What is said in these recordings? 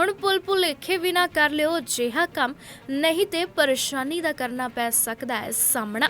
ਹੁਣ ਪੁਲ ਭੁਲੇਖੇ ਵੀ ਨਾ ਕਰ ਲਿਓ ਅਜਿਹਾ ਕੰਮ, ਨਹੀਂ ਤੇ ਪਰੇਸ਼ਾਨੀ ਦਾ ਕਰਨਾ ਪੈ ਸਕਦਾ ਹੈ ਸਾਹਮਣਾ।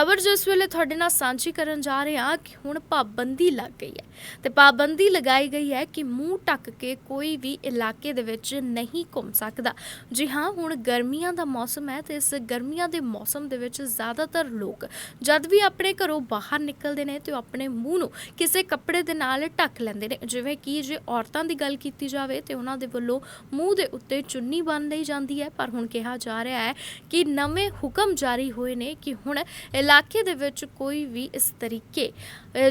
ਖਬਰ ਜਿਸ ਵੇਲੇ ਤੁਹਾਡੇ ਨਾਲ ਸਾਂਝੀ ਕਰਨ ਜਾ ਰਹੇ ਹਾਂ ਕਿ ਹੁਣ ਪਾਬੰਦੀ ਲੱਗ ਗਈ ਹੈ ਤੇ ਪਾਬੰਦੀ ਲਗਾਈ ਗਈ ਹੈ ਕਿ ਮੂੰਹ ਢੱਕ ਕੇ ਕੋਈ ਵੀ ਇਲਾਕੇ ਦੇ ਵਿੱਚ ਨਹੀਂ ਘੁੰਮ ਸਕਦਾ। ਜੀ ਹਾਂ, ਹੁਣ ਗਰਮੀਆਂ ਦਾ ਮੌਸਮ ਹੈ ਤੇ ਇਸ ਗਰਮੀਆਂ ਦੇ ਮੌਸਮ ਦੇ ਵਿੱਚ ਜ਼ਿਆਦਾਤਰ ਲੋਕ ਜਦ ਵੀ ਆਪਣੇ ਘਰੋਂ ਬਾਹਰ ਨਿਕਲਦੇ ਨੇ ਤੇ ਆਪਣੇ ਮੂੰਹ ਨੂੰ ਕਿਸੇ ਕੱਪੜੇ ਦੇ ਨਾਲ ਢੱਕ ਲੈਂਦੇ ਨੇ। ਜਿਵੇਂ ਕਿ ਜੇ ਔਰਤਾਂ ਦੀ ਗੱਲ ਕੀਤੀ ਜਾਵੇ ਤੇ ਉਹਨਾਂ ਦੇ ਵੱਲੋਂ ਮੂੰਹ ਦੇ ਉੱਤੇ ਚੁੰਨੀ ਬੰਨ ਲਈ ਜਾਂਦੀ ਹੈ। ਪਰ ਹੁਣ ਕਿਹਾ ਜਾ ਰਿਹਾ ਹੈ ਕਿ ਨਵੇਂ ਹੁਕਮ ਜਾਰੀ ਹੋਏ ਨੇ ਕਿ ਹੁਣ ਇਲਾਕੇ ਦੇ ਵਿੱਚ ਕੋਈ ਵੀ ਇਸ ਤਰੀਕੇ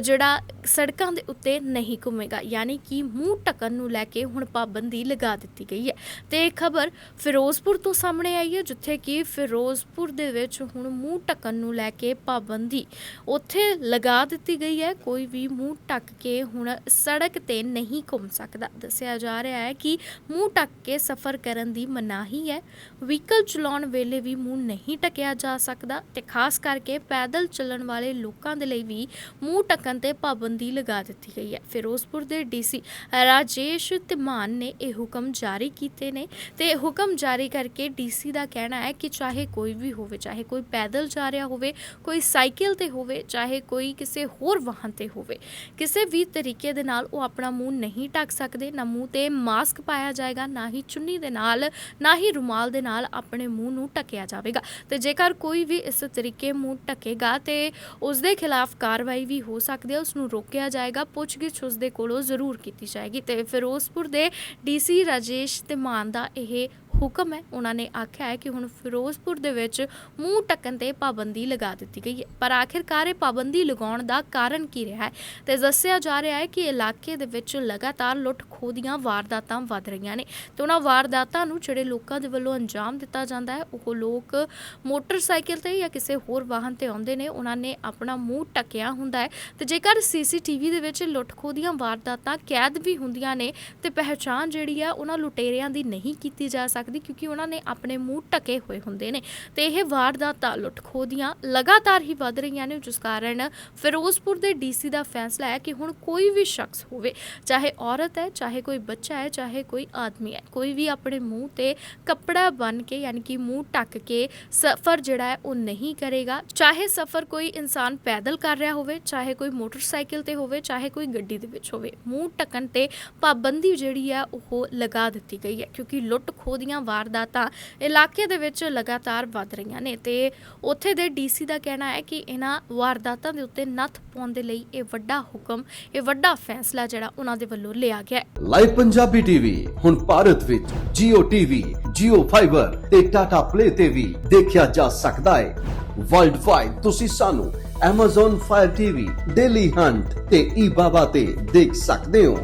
ਜਿਹੜਾ ਸੜਕਾਂ ਦੇ ਉੱਤੇ ਨਹੀਂ ਘੁੰਮੇਗਾ, ਯਾਨੀ ਕਿ ਮੂੰਹ ਢੱਕਣ ਨੂੰ ਲੈ ਕੇ ਹੁਣ ਪਾਬੰਦੀ ਲਗਾ ਦਿੱਤੀ ਗਈ ਹੈ। ਤੇ ਇਹ ਖਬਰ ਫਿਰੋਜ਼ਪੁਰ ਤੋਂ ਸਾਹਮਣੇ ਆਈ ਹੈ, ਜਿੱਥੇ ਕਿ ਫਿਰੋਜ਼ਪੁਰ ਦੇ ਵਿੱਚ ਹੁਣ ਮੂੰਹ ਢੱਕਣ ਨੂੰ ਲੈ ਕੇ ਪਾਬੰਦੀ ਉੱਥੇ ਲਗਾ ਦਿੱਤੀ ਗਈ ਹੈ। ਕੋਈ ਵੀ ਮੂੰਹ ਢੱਕ ਕੇ ਹੁਣ ਸੜਕ ਤੇ ਨਹੀਂ ਘੁੰਮ ਸਕਦਾ। ਦੱਸਿਆ ਜਾ ਰਿਹਾ ਹੈ ਕਿ ਮੂੰਹ ਢੱਕ ਕੇ ਸਫ਼ਰ ਕਰਨ ਦੀ ਮਨਾਹੀ ਹੈ। ਵਹੀਕਲ ਚਲਾਉਣ ਵੇਲੇ ਵੀ ਮੂੰਹ ਨਹੀਂ ਢੱਕਿਆ ਜਾ ਸਕਦਾ ਤੇ ਖਾਸ ਕਰਕੇ ਪੈਦਲ ਚੱਲਣ ਵਾਲੇ ਲੋਕਾਂ ਦੇ ਲਈ ਵੀ ਮੂੰਹ ਢੱਕਣ ਤੇ ਪਾਬੰਦੀ ਲਗਾ ਦਿੱਤੀ ਗਈ ਹੈ। ਫਿਰੋਜ਼ਪੁਰ ਦੇ ਡੀਸੀ ਰਾਜੇਸ਼ ਤਿਮਾਨ ਨੇ ਇਹ ਹੁਕਮ ਜਾਰੀ ਕੀਤੇ ਨੇ ਤੇ ਹੁਕਮ ਜਾਰੀ ਕਰਕੇ ਡੀਸੀ ਦਾ ਕਹਿਣਾ ਹੈ ਕਿ ਚਾਹੇ ਕੋਈ ਵੀ ਹੋਵੇ, ਚਾਹੇ ਕੋਈ ਪੈਦਲ ਜਾ ਰਿਹਾ ਹੋਵੇ, ਕੋਈ ਸਾਈਕਲ ਤੇ ਹੋਵੇ, ਚਾਹੇ ਕੋਈ ਕਿਸੇ ਹੋਰ ਵਾਹਨ ਤੇ ਹੋਵੇ, ਕਿਸੇ ਵੀ ਤਰੀਕੇ ਦੇ ਨਾਲ ਉਹ ਆਪਣਾ ਮੂੰਹ ਨਹੀਂ ਢੱਕ ਸਕਦੇ, ਨਾ ਮੂੰਹ ਤੇ ਮਾਸਕ ਪਾਇਆ ਜਾਏਗਾ, ਨਾ ਹੀ ਚੁੰਨੀ ਦੇ ਨਾਲ, ਨਾ ਹੀ ਰੁਮਾਲ ਦੇ ਨਾਲ ਆਪਣੇ ਮੂੰਹ ਨੂੰ ਢੱਕਿਆ ਜਾਵੇਗਾ। ਤੇ ਜੇਕਰ ਕੋਈ ਵੀ ਇਸ ਤਰੀਕੇ ਮੂੰਹ ਢੱਕੇਗਾ ਤੇ ਉਸ ਦੇ ਖਿਲਾਫ ਕਾਰਵਾਈ ਵੀ ਹੋ ਸਕਦੀ ਹੈ ਉਸ ਨੂੰ ਰੋਕਿਆ ਜਾਏਗਾ, ਪੁੱਛਗਿੱਛ ਉਸ ਦੇ ਕੋਲੋਂ ਜ਼ਰੂਰ ਕੀਤੀ ਜਾਏਗੀ ਤੇ ਫਿਰੋਜ਼ਪੁਰ ਦੇ ਡੀਸੀ ਰਾਜੇਸ਼ ਤੇ ਮਾਨ ਦਾ ਇਹ ਹੁਕਮ ਹੈ। ਉਹਨਾਂ ਨੇ ਆਖਿਆ ਹੈ ਕਿ ਹੁਣ ਫਿਰੋਜ਼ਪੁਰ ਦੇ ਵਿੱਚ ਮੂੰਹ ਢੱਕਣ ਤੇ ਪਾਬੰਦੀ ਲਗਾ ਦਿੱਤੀ ਗਈ ਹੈ। ਪਰ ਆਖਿਰਕਾਰ ਇਹ ਪਾਬੰਦੀ ਲਗਾਉਣ ਦਾ ਕਾਰਨ ਕੀ ਰਿਹਾ ਹੈ? ਤੇ ਦੱਸਿਆ ਜਾ ਰਿਹਾ ਹੈ ਕਿ ਇਲਾਕੇ ਦੇ ਵਿੱਚ ਲਗਾਤਾਰ ਲੁੱਟ ਖੋਹ ਦੀਆਂ ਵਾਰਦਾਤਾਂ ਵੱਧ ਰਹੀਆਂ ਨੇ। ਤੇ ਉਹਨਾਂ ਵਾਰਦਾਤਾਂ ਨੂੰ ਜਿਹੜੇ ਲੋਕਾਂ ਦੇ ਵੱਲੋਂ ਅੰਜਾਮ ਦਿੱਤਾ ਜਾਂਦਾ ਹੈ, ਉਹ ਲੋਕ ਮੋਟਰਸਾਈਕਲ ਤੇ ਜਾਂ ਕਿਸੇ ਹੋਰ ਵਾਹਨ ਤੇ ਆਉਂਦੇ ਨੇ। ਉਹਨਾਂ ਨੇ ਆਪਣਾ ਮੂੰਹ ਢੱਕਿਆ ਹੁੰਦਾ ਹੈ। ਤੇ ਜੇਕਰ ਸੀਸੀਟੀਵੀ ਦੇ ਵਿੱਚ ਲੁੱਟ ਖੋਹ ਦੀਆਂ ਵਾਰਦਾਤਾਂ ਕੈਦ ਵੀ ਹੁੰਦੀਆਂ ਨੇ, ਤੇ ਪਹਿਚਾਣ ਜਿਹੜੀ ਆ ਉਹਨਾਂ ਲੁਟੇਰਿਆਂ ਦੀ ਨਹੀਂ ਕੀਤੀ ਜਾ ਸਕਦੀ। ਕਿਉਂਕਿ ਉਹਨਾਂ ਨੇ ਆਪਣੇ ਮੂੰਹ ਢਕੇ ਹੋਏ ਹੁੰਦੇ ਨੇ। ਤੇ ਇਹ ਵਾਰਦਾਤਾਂ ਲੁੱਟ ਖੋਹ ਦੀਆਂ ਲਗਾਤਾਰ ਹੀ ਵੱਧ ਰਹੀਆਂ ਨੇ, ਜਿਸ ਕਾਰਨ ਫਿਰੋਜ਼ਪੁਰ ਦੇ ਡੀਸੀ ਦਾ ਫੈਸਲਾ ਹੈ ਕਿ ਹੁਣ ਕੋਈ ਵੀ ਸ਼ਖਸ ਹੋਵੇ, ਚਾਹੇ ਔਰਤ ਹੈ, ਚਾਹੇ ਕੋਈ ਬੱਚਾ ਹੈ, ਚਾਹੇ ਕੋਈ ਆਦਮੀ ਹੈ, ਕੋਈ ਵੀ ਆਪਣੇ ਮੂੰਹ ਤੇ ਕੱਪੜਾ ਬੰਨ ਕੇ ਯਾਨੀ ਕਿ ਮੂੰਹ ਢੱਕ ਕੇ ਸਫ਼ਰ ਜਿਹੜਾ ਹੈ ਉਹ ਨਹੀਂ ਕਰੇਗਾ। ਚਾਹੇ ਸਫ਼ਰ ਕੋਈ ਇਨਸਾਨ ਪੈਦਲ ਕਰ ਰਿਹਾ ਹੋਵੇ, ਚਾਹੇ ਕੋਈ ਮੋਟਰਸਾਈਕਲ ਤੇ ਹੋਵੇ, ਚਾਹੇ ਕੋਈ ਗੱਡੀ ਦੇ ਵਿੱਚ ਹੋਵੇ, ਮੂੰਹ ਢੱਕਣ ਤੇ ਪਾਬੰਦੀ ਜਿਹੜੀ ਹੈ ਉਹ ਲਗਾ ਦਿੱਤੀ ਗਈ ਹੈ, ਕਿਉਂਕਿ ਲੁੱਟ ਖੋਦੀਆਂ ਦੀਆਂ ਵਾਰਦਾਤਾਂ ਇਲਾਕੇ ਦੇ ਵਿੱਚ ਲਗਾਤਾਰ ਵੱਧ ਰਹੀਆਂ ਨੇ ਤੇ ਉੱਥੇ ਦੇ ਡੀਸੀ ਦਾ ਕਹਿਣਾ ਹੈ ਕਿ ਇਹਨਾਂ ਵਾਰਦਾਤਾਂ ਦੇ ਉੱਤੇ ਨੱਥ ਪਾਉਣ ਦੇ ਲਈ ਇਹ ਵੱਡਾ ਹੁਕਮ ਇਹ ਵੱਡਾ ਫੈਸਲਾ ਜਿਹੜਾ ਉਹਨਾਂ ਦੇ ਵੱਲੋਂ ਲਿਆ ਗਿਆ ਹੈ। ਲਾਈਵ ਪੰਜਾਬੀ ਟੀਵੀ ਹੁਣ ਭਾਰਤ ਵਿੱਚ Jio TV, Jio Fiber ਤੇ Tata Play ਤੇ ਵੀ ਦੇਖਿਆ ਜਾ ਸਕਦਾ ਹੈ। ਵਰਲਡ ਵਾਈਡ ਤੁਸੀਂ ਸਾਨੂੰ Amazon Fire TV, Daily Hunt ਤੇ eBaba ਤੇ ਦੇਖ ਸਕਦੇ ਹੋ।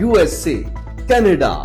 USA, Canada,